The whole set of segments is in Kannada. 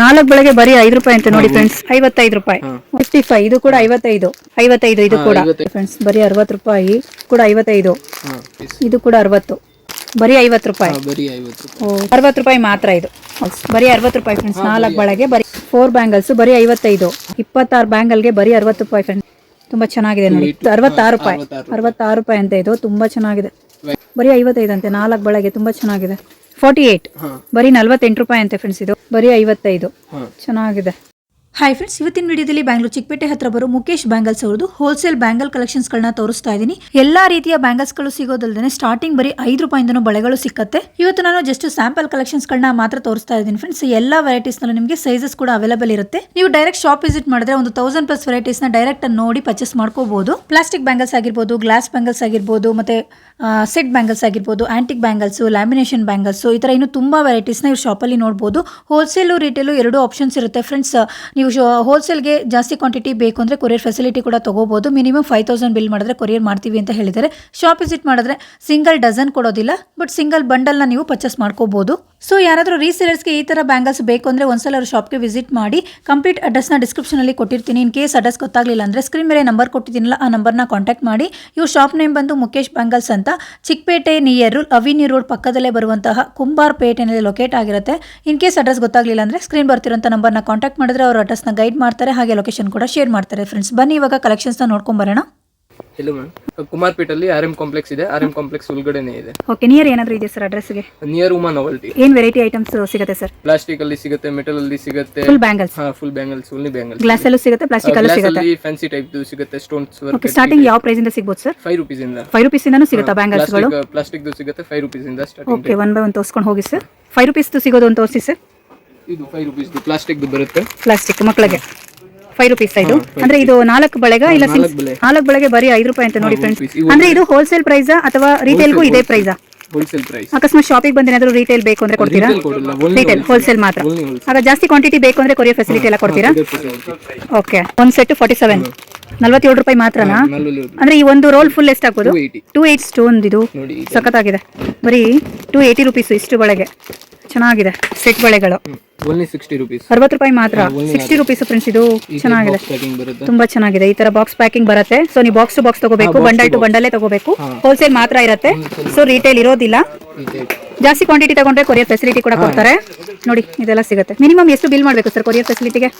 ನಾಲ್ಕು ಬೆಳಗ್ಗೆ ಬರೀ ಐದು ರೂಪಾಯಿ ಅಂತ ನೋಡಿ ಫ್ರೆಂಡ್ಸ್ ಐವತ್ತೈದು ರೂಪಾಯಿ. ಫಿಫ್ಟಿ ಫೈವ್ ಇದು ಕೂಡ ಐವತ್ತೈದು. ಐವತ್ತೈದು ಇದು ಕೂಡ. ಫ್ರೆಂಡ್ಸ್ ಬರೀ ಅರವತ್ತು ರೂಪಾಯಿ ಕೂಡ ಐವತ್ತೈದು. ಇದು ಕೂಡ ಅರವತ್ತು. ಬರೀ ಐವತ್ತು ರೂಪಾಯಿ. ಅರವತ್ತು ರೂಪಾಯಿ ಮಾತ್ರ ಇದು. ಬರೀ ಅರವತ್ತು ರೂಪಾಯಿ ಫ್ರೆಂಡ್ಸ್ ನಾಲ್ಕು ಬಳಗೆ ಬರೀ ಫೋರ್ ಬ್ಯಾಂಗಲ್ಸ್ ಬರೀ ಐವತ್ತೈದು. ಇಪ್ಪತ್ತಾರು ಬ್ಯಾಂಗಲ್ಗೆ ಬರೀ ಅರವತ್ತು ರೂಪಾಯಿ ಫ್ರೆಂಡ್ಸ್ ತುಂಬಾ ಚೆನ್ನಾಗಿದೆ ನೋಡಿ. ಅರವತ್ತಾರು ರೂಪಾಯಿ. ಅರವತ್ತಾರು ರೂಪಾಯಿ. ಅಂತ ಇದು. ತುಂಬಾ ಚೆನ್ನಾಗಿದೆ. ಬರೀ ಐವತ್ತೈದು ಅಂತೆ. ನಾಲ್ಕು ಬಳಗೆ ತುಂಬಾ ಚೆನ್ನಾಗಿದೆ. ಫಾರ್ಟಿ ಏಟ್ ಬರೀ ನಲ್ವತ್ತೆಂಟು ರೂಪಾಯಿ ಅಂತೆ ಫ್ರೆಂಡ್ಸ್ ಇದು. ಬರೀ ಐವತ್ತೈದು. ಚೆನ್ನಾಗಿದೆ. ಹಾಯ್ ಫ್ರೆಂಡ್ಸ್ ಇವತ್ತಿನ ವಿಡಿಯೋದಲ್ಲಿ ಬ್ಯಾಂಗ್ಳೂರ್ ಚಿಕ್ಕಪೇಟೆ ಹತ್ರ ಬರೋ ಮುಖೇಶ್ ಬ್ಯಾಂಗಲ್ಸ್ ಅವ್ರದ್ದು ಹೋಲ್ಸೇಲ್ ಬ್ಯಾಂಗಲ್ ಕಲೆಕ್ಷನ್ಸ್ಗಳನ್ನ ತೋರಿಸ್ತಾ ಇದ್ದೀನಿ. ಎಲ್ಲಾ ರೀತಿಯ ಬ್ಯಾಂಗಲ್ಸ್ಗಳು ಸಿಗೋದಲ್ಲದೆ ಸ್ಟಾರ್ಟಿಂಗ್ ಬರೀ ಐದು ರೂಪಾಯಿಂದನೂ ಬಳೆಗಳು ಸಿಕ್ಕತ್ತೆ. ಇವತ್ತು ನಾನು ಜಸ್ಟ್ ಸ್ಯಾಂಪಲ್ ಕಲೆಕ್ಷನ್ಸ್ ಗಳನ್ನ ಮಾತ್ರ ತೋರಿಸ್ತಾ ಇದ್ದೀನಿ ಫ್ರೆಂಡ್ಸ್ ಎಲ್ಲಾ ವೆರೈಟೀಸ್ ನಲ್ಲೂ ನಿಮಗೆ ಸೈಜಸ್ ಕೂಡ ಅವೈಲೇಬಲ್ ಇರುತ್ತೆ. ನೀವು ಡೈರೆಕ್ಟ್ ಶಾಪ್ ವಿಸಿಟ್ ಮಾಡಿದ್ರೆ ಒಂದು ತೌಸಂಡ್ ಪ್ಲಸ್ನ ಡೈರೆಕ್ಟ್ ನೋಡಿ ಪರ್ಚೇಸ್ ಮಾಡ್ಕೋಬಹುದು ಪ್ಲಾಸ್ಟಿಕ್ ಬ್ಯಾಂಗಲ್ಸ್ ಆಗಿರ್ಬೋದು ಗ್ಲಾಸ್ ಬ್ಯಾಂಗಲ್ಸ್ ಆಗಿರ್ಬೋದು, ಮತ್ತೆ ಸೆಟ್ ಬ್ಯಾಂಗಲ್ಸ್ ಆಗಿರ್ಬೋದು ಆಂಟಿಕ್ ಬ್ಯಾಂಗಲ್ಸ್ ಲ್ಯಾಮಿನೇಷನ್ ಬ್ಯಾಂಗಲ್ಸ್ ಈ ತರ ಇನ್ನು ವೆರೈಟೀಸ್ನ ಇವ್ರ ಶಾಪಲ್ಲಿ ನೋಡಬಹುದು ಹೋಲ್ಸೇಲು ರಿಟೇಲು ಎರಡು ಆಪ್ಷನ್ಸ್ ಇರುತ್ತೆ ಫ್ರೆಂಡ್ಸ್ ನೀವು ಹೋಲ್ಸೇಲ್ಗೆ ಜಾಸ್ತಿ ಕ್ವಾಂಟಿಟಿ ಬೇಕು ಅಂದರೆ ಕೊರಿಯರ್ ಫೆಸಿಲಿಟಿ ಕೂಡ ತೊಗೋಬೋದು. ಮಿನಿಮಮ್ ಫೈವ್ ತೌಸಂಡ್ ಬಿಲ್ ಮಾಡಿದ್ರೆ ಕೊರಿಯರ್ ಮಾಡ್ತೀವಿ ಅಂತ ಹೇಳಿದರೆ ಶಾಪ್ ವಿಸಿಟ್ ಮಾಡಿದ್ರೆ ಸಿಂಗಲ್ ಡಜನ್ ಕೊಡೋದಿಲ್ಲ ಬಟ್ ಸಿಂಗಲ್ ಬಂಡಲ್ನ ನೀವು ಪರ್ಚೇಸ್ ಮಾಡ್ಕೋಬೋದು. ಸೊ ಯಾರಾದರೂ ರೀಸೇಲರ್ಸ್ಗೆ ಈ ಥರ ಬ್ಯಾಂಗಲ್ಸ್ ಬೇಕು ಅಂದರೆ ಒಂದ್ಸಲ ಅವ್ರ ಶಾಪ್ಗೆ ವಿಸಿಟ್ ಮಾಡಿ ಕಂಪ್ಲೀಟ್ ಅಡ್ರೆಸ್ನ ಡಿಸ್ಕ್ರಿಪ್ಷನಲ್ಲಿ ಕೊಟ್ಟಿರ್ತೀನಿ. ಇನ್ ಕೇಸ್ ಅಡ್ರೆಸ್ ಗೊತ್ತಾಗಲಿಲ್ಲ ಅಂದರೆ ಸ್ಕ್ರೀನ್ ಮೇಲೆ ನಂಬರ್ ಕೊಟ್ಟಿದ್ದೀನಲ್ಲ, ಆ ನಂಬರ್ನ ಕಾಂಟ್ಯಾಕ್ಟ್ ಮಾಡಿ. ಇವ್ರ ಶಾಪ್ ನೇಮ್ ಬಂದು ಮುಖೇಶ್ ಬ್ಯಾಂಗಲ್ಸ್ ಅಂತ. ಚಿಕ್ಕಪೇಟೆ ನಿಯರ್ ಅವಿನ್ಯೂ ರೋಡ್ ಪಕ್ಕದಲ್ಲೇ ಬರುವಂತಹ ಕುಂಬಾರ್ ಪೇಟೆನಲ್ಲಿ ಲೊಕೇಟ್ ಆಗಿರುತ್ತೆ. ಇನ್ ಕೇಸ್ ಅಡ್ರೆಸ್ ಗೊತ್ತಾಗಲಿಲ್ಲ ಅಂದರೆ ಸ್ಕ್ರೀನ್ ಬರ್ತಿರೋಂಥ ನಂಬರ್ನ ಕಾಂಟ್ಯಾಕ್ಟ್ ಮಾಡಿದ್ರೆ ಅವ್ರ ಅಡ್ರೆಸ್ನ ಗೈಡ್ ಮಾಡ್ತಾರೆ. ಹಾಗೆ ಲೊಕೇಶನ್ ಕೂಡ ಶೇರ್ ಮಾಡ್ತಾರೆ ಫ್ರೆಂಡ್ಸ್ ಬನ್ನಿ ಇವಾಗ ಕಲೆಕ್ಷನ್ಸ್ನ ನೋಡ್ಕೊಂಬರೋಣ hello ಮ್ಯಾಮ್ ಕುಮಾರ್ಪೇಟಲ್ಲಿ ಆರ್ ಎಂ ಕಾಂಪ್ಲೆಕ್ಸ್ ಇದೆ. ಆರ್ ಎಂ ಕಾಂಪ್ಲೆಕ್ಸ್ ಒಳಗಡೆನೇ ಇದೆ. ಓಕೆ ನಿಯರ್ ಏನಾದರೂ ಇದೆ ಸರ್ ಅಡ್ರೆಸ್ಗೆ ನಿಯರ್ ಉಮಾ ನವಲ್ಟಿ ಏನು ವೆರೈಟಿ ಐಟಮ್ಸ್ ಸಿಗುತ್ತೆ ಸರ್ ಪ್ಲಾಸ್ಟಿಕ್ ಅಲ್ಲಿ ಸಿಗುತ್ತೆ ಮೆಟಲ್ ಅಲ್ಲಿ ಸಿಗುತ್ತೆ. ಫುಲ್ ಬ್ಯಾಂಗಲ್ಸ್ ಹಾ full bangles only bangles glass ಅಲ್ಲೂ ಸಿಗುತ್ತೆ ಪ್ಲಾಸ್ಟಿಕ್ ಅಲ್ಲೂ ಸಿಗುತ್ತೆ? ಅಲ್ಲಿ ಫ್ಯಾನ್ಸಿ ಟೈಪ್ ಸಿಗುತ್ತೆ ಸ್ಟೋನ್ಸ್ ವರ್ಕ್ ಓಕೆ ಸ್ಟಾರ್ಟಿಂಗ್ ಯಾವ ಪ್ರೈಸ್ ಇಂದ ಸಿಗ್ಬೋದು ಸರ್ ಫೈವ್ ರುಪೀಸ್ ಇಂದ. ಫೈವ್ ರುಪೀಸ್ ಇಂದನೂ ಸಿಗುತ್ತಾ ಬ್ಯಾಂಗಲ್ಸ್ಗಳು ಪ್ಲಾಸ್ಟಿಕ್ ಪ್ಲಾಸ್ಟಿಕ್ ಸಿಗುತ್ತೆ ಫೈವ್ ರುಪೀಸ್ ಇಂದ starting okay one by one ತೋರಿಸ್ಕೊಂಡು ಹೋಗಿ ಸರ್ ಫೈವ್ ರುಪೀಸ್ ಸಿಗೋದು ಅಂತ ತೋರಿಸಿ ಸರ್ ಇದು ಫೈವ್ ರುಪೀಸ್ ಪ್ಲಾಸ್ಟಿಕ್ ಬರುತ್ತೆ. ಪ್ಲಾಸ್ಟಿಕ್ ಮಕ್ಕಳಿಗೆ ಫೈವ್ ರುಪೀಸ್ ಇದು ಅಂದ್ರೆ ಇದು ನಾಲ್ಕು ಬಳೆಗ ಇಲ್ಲ ನಾಲ್ಕು ಬಳೆ. ನಾಲ್ಕು ಬಳೆಗೆ ಬರೀ ಐದು ರೂಪಾಯಿ ಅಂತ ನೋಡಿ ಫ್ರೆಂಡ್ಸ್ ಅಂದ್ರೆ ಇದು ಹೋಲ್ಸೇಲ್ ಪ್ರೈಸ್ ಅಥವಾ ರಿಟೇಲ್ಗೂ ಇದೇ ಪ್ರೈಸಾ ಹೋಲ್ಸೇಲ್ ಪ್ರೈಸ್ ಅಕಸ್ಮಾತ್ ಶಾಪಿಗೆ ಬಂದ್ರೆ ಏನಾದ್ರು ರಿಟೇಲ್ ಬೇಕು ಅಂದ್ರೆ ಕೊಡ್ತೀರಾ? ರಿಟೇಲ್ ಹೋಲ್ಸೇಲ್ ಮಾತ್ರ. ಆಗ ಜಾಸ್ತಿ ಕ್ವಾಂಟಿಟಿ ಬೇಕು ಅಂದ್ರೆ ಕೊರಿಯರ್ ಫೆಸಿಲಿಟಿ ಎಲ್ಲ ಕೊಡ್ತೀರಾ? ಓಕೆ ಒಂದ್ ಸೆಟ್ ಫಾರ್ಟಿ ಸೆವೆನ್ ನಲ್ವತ್ತೇಳು ರೂಪಾಯಿ ಮಾತ್ರನಾ? ಅಂದ್ರೆ ಈ ಒಂದು ರೋಲ್ ಫುಲ್ ಎಷ್ಟಾಗ್ಬೋದು? ಹಾಕೋದು ಟೂ ಏಯ್ಟ್ ಸ್ಟೋನ್ ಇದು. ಸಖತ್ತಾಗಿದೆ. ಬರೀ ಟೂ ಏಯ್ಟಿ ರುಪೀಸ್ ಇಷ್ಟು ಬಳೆಗೆ. ಚೆನ್ನಾಗಿದೆ ಸೆಟ್ ಬಳೆಗಳು. ಓನ್ಲಿ ಸಿಕ್ಸ್ಟಿ ರುಪೀಸ್ ಅರವತ್ತು ರೂಪಾಯಿ ಮಾತ್ರ. ಸಿಕ್ಸ್ಟಿ ರುಪೀಸ್ ಫ್ರೆಂಡ್ಸ್ ಇದು ಚೆನ್ನಾಗಿದೆ. ತುಂಬಾ ಚೆನ್ನಾಗಿದೆ. ಈ ತರ ಬಾಕ್ಸ್ ಪ್ಯಾಕಿಂಗ್ ಬರುತ್ತೆ. ಸೊ ನೀವು ಬಾಕ್ಸ್ ಟು ಬಾಕ್ಸ್ ತಗೋಬೇಕು ಬಂಡಲ್ ಟು ಬಂಡಲ್ಲೇ ತಗೋಬೇಕು. ಹೋಲ್ಸೇಲ್ ಮಾತ್ರ ಇರುತ್ತೆ. ಸೊ ರಿಟೇಲ್ ಇರೋದಿಲ್ಲ. ಜಾಸ್ತಿ ಕ್ವಾಂಟಿಟಿ ತಗೊಂಡ್ರೆ ಕೊರಿಯರ್ ಫೆಸಿಲಿಟಿ ಕೂಡ ಕೊಡ್ತಾರೆ. ನೋಡಿ ಇದೆಲ್ಲ ಸಿಗುತ್ತೆ. ಮಿನಿಮಮ್ ಎಷ್ಟು ಬಿಲ್ ಮಾಡಬೇಕು sir courier ಫೆಸಿಲಿಟಿಗೆ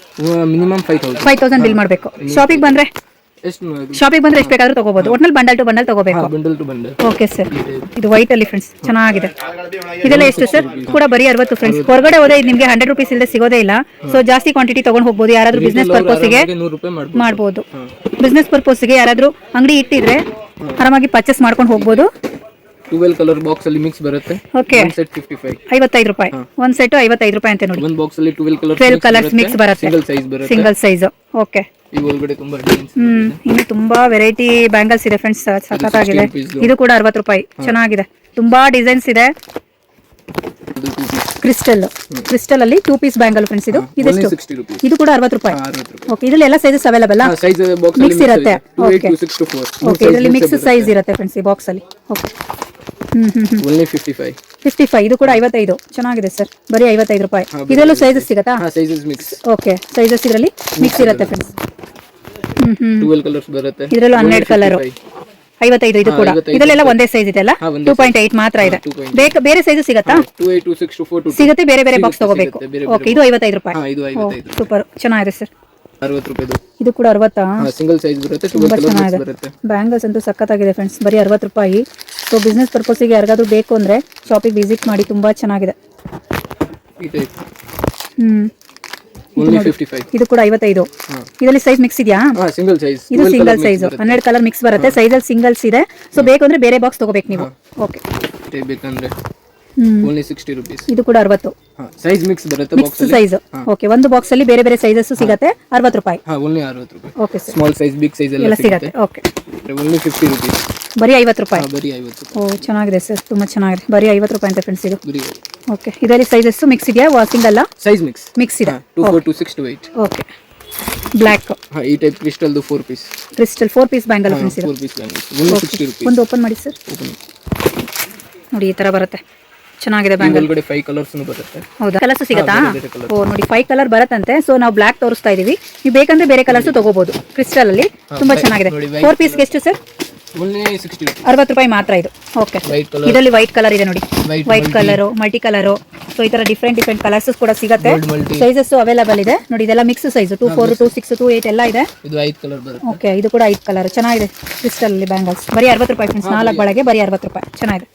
minimum five thousand five thousand bill ಮಾಡಬೇಕು. ಶಾಪಿಗೆ ಬಂದ್ರೆ? ಎಷ್ಟು ಶಾಪಿಗೆ ಬಂದ್ರೆ ಎಷ್ಟು ಬೇಕಾದ್ರೂ ತಗೋಬಹುದು ಒಟ್ನಲ್ಲಿ ಬಂಡಲ್ ಟು ಬಂಡಲ್ ತಗೋಬೇಕು. Bundle to bundle okay sir ಇದು ವೈಟ್ ಅಲ್ಲಿ ಫ್ರೆಂಡ್ಸ್ ಚೆನ್ನಾಗಿದೆ. ಇದೆಲ್ಲ ಎಷ್ಟು ಸರ್ ಕೂಡ ಬರೀ ಅರವತ್ತು ಫ್ರೆಂಡ್ಸ್ ಹೊರಗಡೆ ಹೋದ್ರೆ ನಿಮಗೆ ಹಂಡ್ರೆಡ್ ರುಪೀಸ್ ಇಲ್ಲದೆ ಸಿಗೋದೇ ಇಲ್ಲ. ಸೊ ಜಾಸ್ತಿ ಕ್ವಾಂಟಿಟಿ ತಗೊಂಡು ಹೋಗ್ಬೋದು. ಯಾರಾದ್ರೂ ಬಿಸ್ನೆಸ್ ಪರ್ಪಸ್ಗೆ ಮಾಡ್ಬೋದು. ಮಾಡ್ಬೋದು. ಬಿಸ್ನೆಸ್ ಪರ್ಪಸ್ಗೆ ಯಾರಾದ್ರೂ ಅಂಗಡಿ ಇಟ್ಟಿದ್ರೆ ಆರಾಮಾಗಿ ಪರ್ಚೇಸ್ ಮಾಡ್ಕೊಂಡು ಹೋಗ್ಬೋದು. ಟುವೆಲ್ ಕಲರ್ ಬಾಕ್ಸ್ ಅಲ್ಲಿ ಮಿಕ್ಸ್ ಬರುತ್ತೆ. ಓಕೆ ಸೆಟ್ ಫಿಫ್ಟಿ ಫೈವ್ ಐವತ್ತೈದು ರೂಪಾಯಿ. ಒಂದ್ ಸೆಟ್ ಐವತ್ತೈದು ರೂಪಾಯಿ ಅಂತ ನೋಡಿ. ಒಂದು ಬಾಕ್ಸ್ ಅಲ್ಲಿ twelve colour twelve colours mix ಬರುತ್ತೆ. ಸಿಂಗಲ್ ಸೈಜ್ ಬರುತ್ತೆ. ಸಿಂಗಲ್ ಸೈಜ್ ಓಕೆ ಈ ಒಳಗಡೆ ತುಂಬಾ ಡಿಸೈನ್ಸ್ ಹ್ಮ್. ಇನ್ನು ತುಂಬಾ ವೆರೈಟಿ ಬ್ಯಾಂಗಲ್ಸ್ ಇದೆ ಫ್ರೆಂಡ್ಸ್ ಸಖತ್ತಾಗಿದೆ. ಇದು ಕೂಡ ಅರವತ್ತು ರೂಪಾಯಿ. ಚೆನ್ನಾಗಿದೆ. ತುಂಬಾ ಡಿಸೈನ್ಸ್ ಇದೆ. ಕ್ರಿಸ್ಟಲ್ ಕ್ರಿಸ್ಟಲ್ ಅಲ್ಲಿ ಟೂ ಪೀಸ್ ಬ್ಯಾಂಗಲ್ ಫ್ರೆಂಡ್ಸ್ ಇದು ಇದೆಷ್ಟು ಇದು ಕೂಡ ಅರವತ್ತು ರೂಪಾಯಿ. ಓಕೆ ಇದರಲ್ಲಿ ಎಲ್ಲ ಸೈಜಸ್ ಅವೈಲೇಬಲ್ Mix ಇರುತ್ತೆ. ಓಕೆ ಓಕೆ ಇದರಲ್ಲಿ ಮಿಕ್ಸ್ ಸೈಜ್ ಇರುತ್ತೆ. ಫ್ರೆಂಡ್ಸ್ ಈ ಬಾಕ್ಸ್ ಅಲ್ಲಿ. Okay hmm. Hmm hmm only fifty five fifty five ಇದು ಕೂಡ ಐವತ್ತೈದು. ಚೆನ್ನಾಗಿದೆ ಸರ್ ಬರೀ ಐವತ್ತೈದು ರೂಪಾಯಿ. ಇದರಲ್ಲೂ ಸೈಜಸ್ ಸಿಗತ್ತಾ? ಹಾ ಸೈಜಸ್ ಮಿಕ್ಸ್ ಓಕೆ ಸೈಜಸ್ ಇದರಲ್ಲಿ ಮಿಕ್ಸ್ ಇರುತ್ತೆ friends hmm hmm. Twelve colours ಬರುತ್ತೆ. ಇದರಲ್ಲೂ ಹನ್ನೆರಡು ಕಲರ್ ಐವತ್ತೈದು ಇದು ಕೂಡ. ಇದರಲ್ಲೆಲ್ಲ ಒಂದೇ ಸೈಜ್ ಇದೆ ಅಲ್ಲ? ಟೂ ಪಾಯಿಂಟ್ ಏಟ್ ಮಾತ್ರ ಇದೆ. 2.8. ಬೇಕು ಬೇರೆ ಸೈಜ್ ಸಿಗತ್ತಾ? Two eight two six two four two ಸಿಗುತ್ತೆ ಬೇರೆ ಬೇರೆ ಬಾಕ್ಸ್ ತಗೋಬೇಕು. ಓಕೆ ಇದು ಐವತ್ತೈದು ರೂಪಾಯಿ. ಸೂಪರ್ ಚೆನ್ನಾಗಿದೆ ಸರ್ ಅರವತ್ತು ರೂಪಾಯಿದು. ಇದು ಕೂಡ ಅರವತ್ತಾ? ಸಿಂಗಲ್ ಸೈಜ್ ಬರುತ್ತೆ ತುಂಬಾ ಚೆನ್ನಾಗಿದೆ. ಬ್ಯಾಂಗಲ್ಸ್ ಅಂತೂ ಸಖತ್ತಾಗಿದೆ ಫ್ರೆಂಡ್ಸ್ ಬರೀ ಅರವತ್ತು ರೂಪಾಯಿ. ಸೊ ಬಿಸ್ನೆಸ್ ಪರ್ಪಸ್ಗೆ ಯಾರಿಗಾದ್ರೂ ಬೇಕು ಅಂದ್ರೆ ಶಾಪಿಗೆ ವಿಸಿಟ್ ಮಾಡಿ ತುಂಬಾ ಚೆನ್ನಾಗಿದೆ. ಹ್ಮ್. ಇದು ಕೂಡ ಐವತ್ತೈದು. ಇದರಲ್ಲಿ ಸೈಜ್ ಮಿಕ್ಸ್ ಇದೆಯಾ? ಹಾ ಸಿಂಗಲ್ ಸೈಜ್ ಇದು ಸಿಂಗಲ್ ಸೈಜ್ ಹನ್ನೆರಡು ಕಲರ್ ಮಿಕ್ಸ್ ಬರುತ್ತೆ. ಸೈಜಲ್ಲಿ ಸಿಂಗಲ್ಸ್ ಇದೆ. ಸೊ ಬೇಕು ಅಂದ್ರೆ ಬೇರೆ ಬಾಕ್ಸ್ ತಗೋಬೇಕು ನೀವು. ಓಕೆ ಬೇಕಂದ್ರೆ. ಓನ್ಲಿ ಸಿಕ್ಸ್ಟಿ ರುಪೀಸ್ ಇದು ಕೂಡ ಅರವತ್ತು. ಸೈಜ್ ಮಿಕ್ಸ್ ಬರುತ್ತೆ ಬಾಕ್ಸ್ ಸೈಜ್ ಓಕೆ ಒಂದು ಬಾಕ್ಸ್ ಅಲ್ಲಿ ಬೇರೆ ಬೇರೆ ಸೈಜಸ್ ಸಿಗತ್ತೆ ಅರವತ್ತು ರೂಪಾಯಿ. ಹಾ ಓನ್ಲಿ ಅರವತ್ತು ರೂಪಾಯಿ. Okay small size big size ಎಲ್ಲ ಸಿಗುತ್ತೆ. ಓಕೆ ಓನ್ಲಿ ಫಿಫ್ಟಿ ರುಪೀಸ್ ಬರೀ ಐವತ್ತು ರೂಪಾಯಿ? ಬರೀ ಐವತ್ತು ಓ ಚೆನ್ನಾಗಿದೆ ಸರ್ ತುಂಬಾ ಚೆನ್ನಾಗಿದೆ. ಬರೀ ಐವತ್ತು ರೂಪಾಯಿ ಅಂತ ಫ್ರೆಂಡ್ಸ್ ಇದು. ಬರೀ ಓಕೆ ಇದರಲ್ಲಿ ಸೈಜಸ್ ಮಿಕ್ಸ್ ಇದೆಯಾ ವಾಸಿಂಗ್ ಅಲ್ಲ? ಸೈಜ್ ಮಿಕ್ಸ್ ಮಿಕ್ಸ್ ಇದೆ. Two four two six two eight okay black ಈ type ಕ್ರಿಸ್ಟಲ್ದು four piece crystal four piece bangle friends ಇದು. ಫೋರ್ ಪೀಸ್ ರುಪೀಸ್ ಒಂದು ಓಪನ್ ಮಾಡಿ ಸರ್ ನೋಡಿ ಈ ತರ ಬರುತ್ತೆ. ಚೆನ್ನಾಗಿದೆ ಬ್ಯಾಂಗಲ್ ಒಳಗಡೆ ಫೈವ್ ಕಲರ್ಸ್ ಬರುತ್ತೆ. ಹೌದಾ? ಕಲರ್ಸ್ ಸಿಗತ್ತಾ. ಓ ನೋಡಿ ಫೈವ್ ಕಲರ್ ಬರತ್ತಂತೆ. ಸೊ ನಾವು ಬ್ಲಾಕ್ ತೋರಿಸ್ತಾ ಇದೀವಿ. ನೀವು ಬೇಕಂದ್ರೆ ಬೇರೆ ಕಲರ್ಸ್ ತಗೋಬಹುದು ಕ್ರಿಸ್ಟಲ್ ಅಲ್ಲಿ. ತುಂಬಾ ಚೆನ್ನಾಗಿದೆ. ಫೋರ್ ಪೀಸ್ ಎಷ್ಟು ಸರ್ ಅರವತ್ತು ರೂಪಾಯಿ ಮಾತ್ರ ಇದು. ಓಕೆ ವೈಟ್ ಕಲರ್ ಇದರಲ್ಲಿ ವೈಟ್ ಕಲರ್ ಇದೆ ನೋಡಿ. White colour multi colour so ಈ ತರ ಡಿಫ್ರೆಂಟ್ ಡಿಫ್ರೆಂಟ್ ಕಲರ್ಸ್ ಕೂಡ ಸಿಗುತ್ತೆ. ಸೈಜಸ್ ಅವೈಲೇಬಲ್ ಇದೆ. ನೋಡಿ ಇದೆಲ್ಲ mix size two four two six two eight ಎಲ್ಲ ಇದೆ. ಓಕೆ ಇದು ಕೂಡ ಐದು ಕಲರ್ ಚೆನ್ನಾಗಿದೆ ಕ್ರಿಸ್ಟಲ್ ಅಲ್ಲಿ ಬ್ಯಾಂಗಲ್ಸ್ ಬರೀ ಅರವತ್ತು ರೂಪಾಯಿ ನಾಲ್ಕು ಬಳಗೆ ಬರೀ ಅರವತ್ತು ರೂಪಾಯಿ. ಚೆನ್ನಾಗಿದೆ.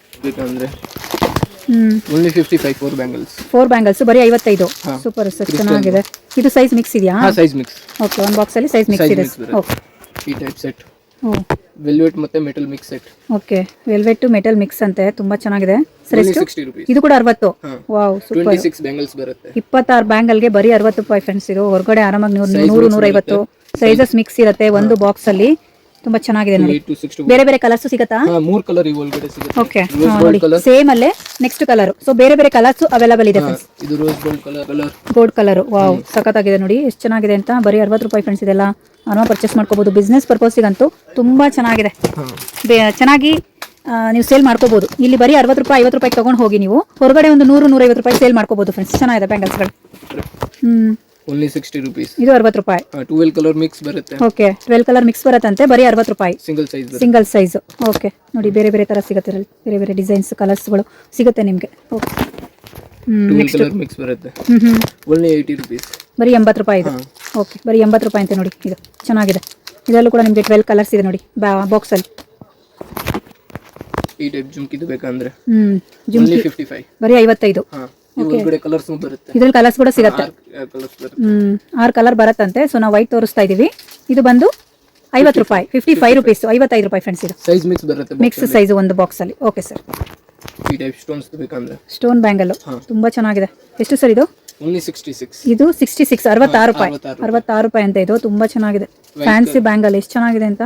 Only fifty five four bangles four bangles ಬರೀ ಐವತ್ತೈದು. ಸೂಪರ್ ಸರ್ ಚೆನ್ನಾಗಿದೆ. ಇದು ಸೈಜ್ ಮಿಕ್ಸ್ ಇದೆಯಾ? ಸೈಜ್ ಮಿಕ್ಸ್ ಓಕೆ ಒಂದು ಬಾಕ್ಸ್ ಅಲ್ಲಿ ಸೈಜ್ ಮಿಕ್ಸ್ ಇದೆ. ಓಕೆ ಈ ಟೈಪ್ ಸೆಟ್ ವೆಲ್ವೆಟ್ ಮತ್ತೆ metal mix set okay velvet metal mix ಅಂತೆ. ತುಂಬಾ ಚೆನ್ನಾಗಿದೆ. ಸರ್ ಎಷ್ಟು? ಇದು ಕೂಡ ಅರವತ್ತು. Wow super twenty six bangles ಬರುತ್ತೆ. ಇಪ್ಪತ್ತಾರು ಬ್ಯಾಂಗಲ್ಗೆ ಬರೀ ಅರವತ್ತು ರೂಪಾಯಿ ಫ್ರೆಂಡ್ಸ್ ಇದು. ಹೊರಗಡೆ ಆರಾಮಾಗಿ ನೂರು ನೂರು ನೂರೈವತ್ತು. ಸೈಜಸ್ ಮಿಕ್ಸ್ ಇರುತ್ತೆ ಒಂದು ಬಾಕ್ಸ್ ಅಲ್ಲಿ. ತುಂಬಾ ಚೆನ್ನಾಗಿದೆ ನೋಡಿ. ಬೇರೆ ಬೇರೆ ಕಲರ್ಸ್ ಸಿಗತ್ತಾ? ಮೂರ್ ಕಲರ್ ಈ ಒಳಗಡೆ ಸಿಗುತ್ತೆ. ಓಕೆ ನೋಡಿ. ಸೇಮ್ ಅಲ್ಲೇ ನೆಕ್ಸ್ಟ್ ಕಲರ್ ಸೊ ಬೇರೆ ಬೇರೆ ಕಲರ್ಸ್ ಅವೈಲೇಬಲ್ ಇದೆ ಫ್ರೆಂಡ್ಸ್ ಇದು ರೋಸ್ ಗೋಲ್ಡ್ ಕಲರ್ ವಾವ್ ಸಖತ್ ಕಲರ್ ವಾವ್ ಸಖತ್ತಾಗಿದೆ ನೋಡಿ. ಎಷ್ಟು ಚೆನ್ನಾಗಿದೆ ಅಂತ. ಬರೀ ಅರವತ್ತು ರೂಪಾಯಿ ಫ್ರೆಂಡ್ಸ್ ಇದೆಲ್ಲ. ಆರಾಮ ಪರ್ಚೇಸ್ ಮಾಡ್ಕೋಬಹುದು ಬಿಸ್ನೆಸ್ ಪರ್ಪಸ್ಗಂತೂ ತುಂಬಾ ಚೆನ್ನಾಗಿದೆ. ಚೆನ್ನಾಗಿ ನೀವು ಸೇಲ್ ಮಾಡ್ಕೋಬಹುದು ಇಲ್ಲಿ ಬರೀ ಅರವತ್ತು ರೂಪಾಯಿ ಐವತ್ತು ರೂಪಾಯಿ ತಗೊಂಡು ಹೋಗಿ ನೀವು. ಹೊರಗಡೆ ಒಂದು ನೂರು ನೂರೈವತ್ತು ರೂಪಾಯಿ ಸೇಲ್ ಮಾಡ್ಕೋಬಹುದು ಫ್ರೆಂಡ್ಸ್ ಚೆನ್ನಾಗಿದೆ ಬ್ಯಾಂಗಲ್ಸ್ಗಳು ಹ್ಮ್. ಓನ್ಲಿ ಸಿಕ್ಸ್ಟಿ ರುಪೀಸ್ ಇದು ಅರವತ್ತು ರೂಪಾಯಿ. ಟುವೆಲ್ ಕಲರ್ ಮಿಕ್ಸ್ ಬರುತ್ತೆ. ಓಕೆ ಟ್ವೆಲ್ ಕಲರ್ ಮಿಕ್ಸ್ ಬರುತ್ತಂತೆ ಬರೀ ಅರವತ್ತು ರೂಪಾಯಿ. Single size single size okay ನೋಡಿ ಬೇರೆ ಬೇರೆ ತರ ಸಿಗುತ್ತೆ ಇದ್ರಲ್ಲಿ. ಬೇರೆ ಬೇರೆ ಡಿಸೈನ್ಸ್ ಕಲರ್ಸ್ಗಳು ಸಿಗುತ್ತೆ ನಿಮಗೆ. ಓಕೆ ಟುವೆಲ್ ಕಲರ್ ಮಿಕ್ಸ್ ಬರುತ್ತೆ. ಓನ್ಲಿ ಏಯ್ಟಿ ರುಪೀಸ್ ಬರೀ ಎಂಬತ್ತು ರೂಪಾಯಿ ಇದು. ಓಕೆ ಬರೀ ಎಂಬತ್ತು ರೂಪಾಯಿ ಅಂತ ನೋಡಿ ಇದು. ಚೆನ್ನಾಗಿದೆ. ಇದರಲ್ಲೂ ಕೂಡ ನಿಮಗೆ ಟ್ವೆಲ್ ಕಲರ್ಸ್ ಇದೆ ನೋಡಿ ಬಾಕ್ಸಲ್ಲಿ ಈ ಟೈಪ್ ಜುಮ್ಕಿದು ಬೇಕಂದ್ರೆ ಹ್ಞೂ ಜುಮ್ಕಿ. ಓನ್ಲಿ ಫಿಫ್ಟಿ ಫೈವ್ ಬರೀ ಐವತ್ತೈದು. ಒಳಗಡೆ ಕಲರ್ಸ್ ಬರುತ್ತೆ. ಇದ್ರಲ್ಲಿ ಕಲರ್ಸ್ ಕೂಡ ಸಿಗುತ್ತೆ. ಕಲರ್ಸ್ ಬರುತ್ತೆ. ಹ್ಮ್ ಆರು ಕಲರ್ ಬರತ್ತಂತೆ ಸೊ ನಾವು ವೈಟ್ ತೋರಿಸ್ತಾ ಇದೀವಿ. ಇದು ಬಂದು ಐವತ್ತು ರೂಪಾಯಿ ಫಿಫ್ಟಿ ಫೈವ್ ರುಪೀಸ್ ಐವತ್ತೈದು ರೂಪಾಯಿ ಫ್ರೆಂಡ್ಸ್ ಇದು. ಸೈಜ್ ಮಿಕ್ಸ್ ಬರುತ್ತೆ ಮಿಕ್ಸ್ ಸೈಜ್ ಒಂದು ಬಾಕ್ಸ್ ಅಲ್ಲಿ. ಓಕೆ ಸರ್ ಈ ಟೈಪ್ ಸ್ಟೋನ್ಸ್ ಬೇಕಂದ್ರೆ. ಸ್ಟೋನ್ ಬ್ಯಾಂಗಲ್ ತುಂಬಾ ಚೆನ್ನಾಗಿದೆ. ಎಷ್ಟು ಸರ್ ಇದು? ಇದು ಸಿಕ್ಸ್ಟಿ ಸಿಕ್ಸ್ ಅರವತ್ತಾರು ರೂಪಾಯಿ. ಅರವತ್ತಾರು ರೂಪಾಯಿ ಅಂತ ಇದು ತುಂಬಾ ಚೆನ್ನಾಗಿದೆ. ಫ್ಯಾನ್ಸಿ ಬ್ಯಾಂಗಲ್ ಎಷ್ಟು ಚೆನ್ನಾಗಿದೆ ಅಂತ?